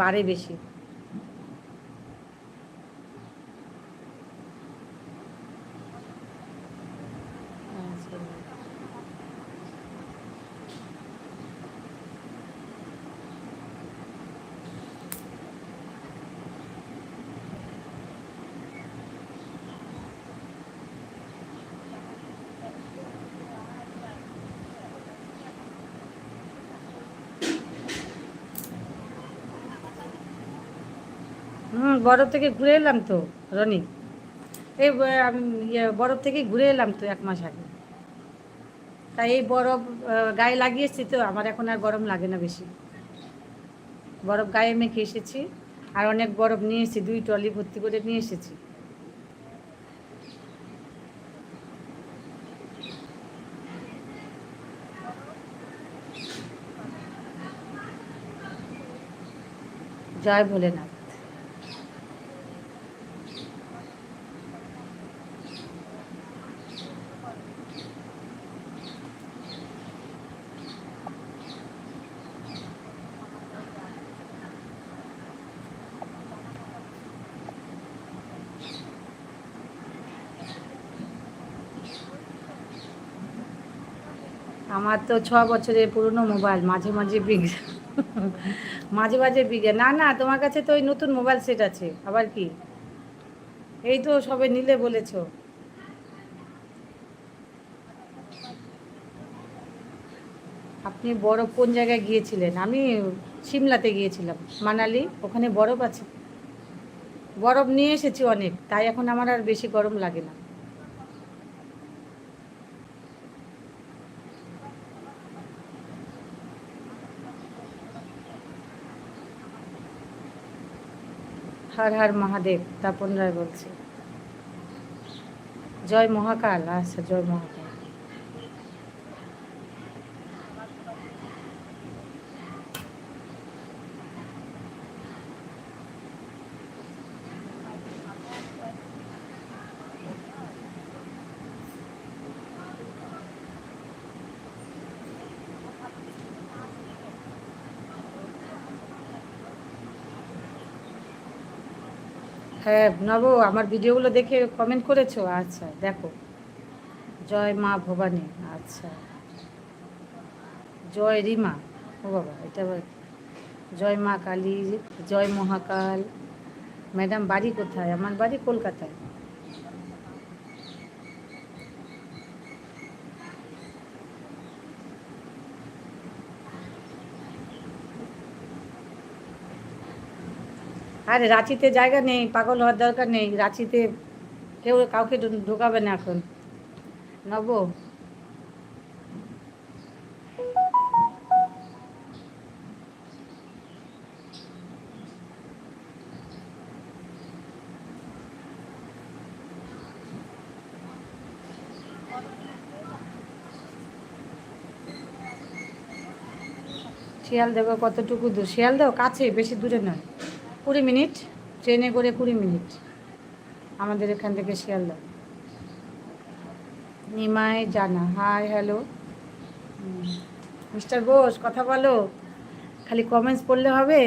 বাড়ে বেশি আচ্ছা। হুম, বরফ থেকে ঘুরে এলাম তো, রনি। এই আমি ইয়ে বরফ থেকে ঘুরে এলাম তো এক মাস আগে। তাই এই বরফ গায়ে লাগিয়েছি তো, আমার এখন আর গরম লাগে না বেশি। বরফ গায়ে মেখে এসেছি, আর অনেক বরফ নিয়ে এসেছি, দুই ট্রলি ভর্তি করে নিয়ে এসেছি। জয় ভোলেনাথ। আমার তো ছ বছরের পুরনো মোবাইল, মাঝে মাঝে বিগ মাঝে মাঝে বিগে না না, তোমার কাছে তো ওই নতুন মোবাইল সেট আছে, আবার কি? এই তো সবে নিলে বলেছ। আপনি বরফ কোন জায়গায় গিয়েছিলেন? আমি সিমলাতে গিয়েছিলাম, মানালি, ওখানে বরফ আছে। বরফ নিয়ে এসেছি অনেক, তাই এখন আমার আর বেশি গরম লাগে না। হর হর মহাদেব তাপন রায় বলছি। জয় মহাকাল আচ্ছা জয় মহাকাল। হ্যাঁ নব আমার ভিডিওগুলো দেখে কমেন্ট করেছ? আচ্ছা দেখো। জয় মা ভবানী আচ্ছা। জয় রিমা, ও বাবা, এটা জয় মা কালী, জয় মহাকাল। ম্যাডাম, বাড়ি কোথায়? আমার বাড়ি কলকাতায়। আরে রাঁচিতে জায়গা নেই, পাগল হওয়ার দরকার নেই, রাঁচিতে কেউ কাউকে ঢোকাবে না এখন। নব। শিয়াল দেবো কতটুকু দূর। শিয়ালদাহ কাছে, বেশি দূরে নয়। কুড়ি মিনিট, ট্রেনে করে কুড়ি মিনিট। আমাদের এখান থেকে শিয়ালদা। নিমাই জানা, হাই, হ্যালো। মিস্টার বোস কথা বলো। খালি কমেন্টস পড়লে হবে?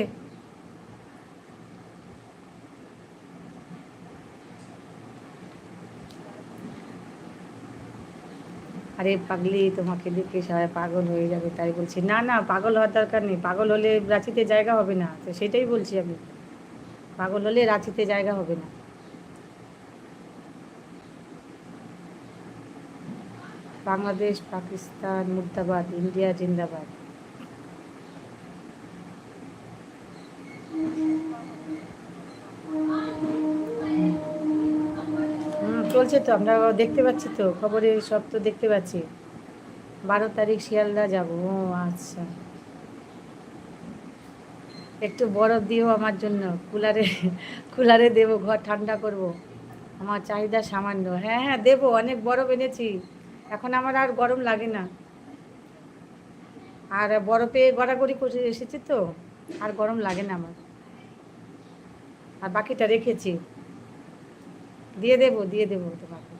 আরে পাগলি, তোমাকে দেখে সবাই পাগল হয়ে যাবে, তাই বলছি, না না, পাগল হওয়ার দরকার নেই। পাগল হলে রাঁচিতে জায়গা হবে না, তো সেটাই বলছি আমি। পাগল হলে রাঁচিতে জায়গা হবে না। বাংলাদেশ, পাকিস্তান, মুর্দাবাদ, ইন্ডিয়া, জিন্দাবাদ। চলছে তো, আমরা দেখতে পাচ্ছি তো খবরে সব তো দেখতে পাচ্ছি। বারো তারিখ শিয়ালদা যাব, ও আচ্ছা। একটু বরফ দিও আমার জন্য। কুলারে কুলারে দেবো, ঘর ঠান্ডা করব। আমার চাহিদা সামান্য। হ্যাঁ হ্যাঁ দেবো, অনেক বরফ এনেছি। এখন আমার আর গরম লাগে না। আর বরফে গড়াগড়ি করে এসেছি তো, আর গরম লাগে না আমার। আর বাকিটা রেখেছি। দিয়ে দেবো দিয়ে দেবো তোমাকে।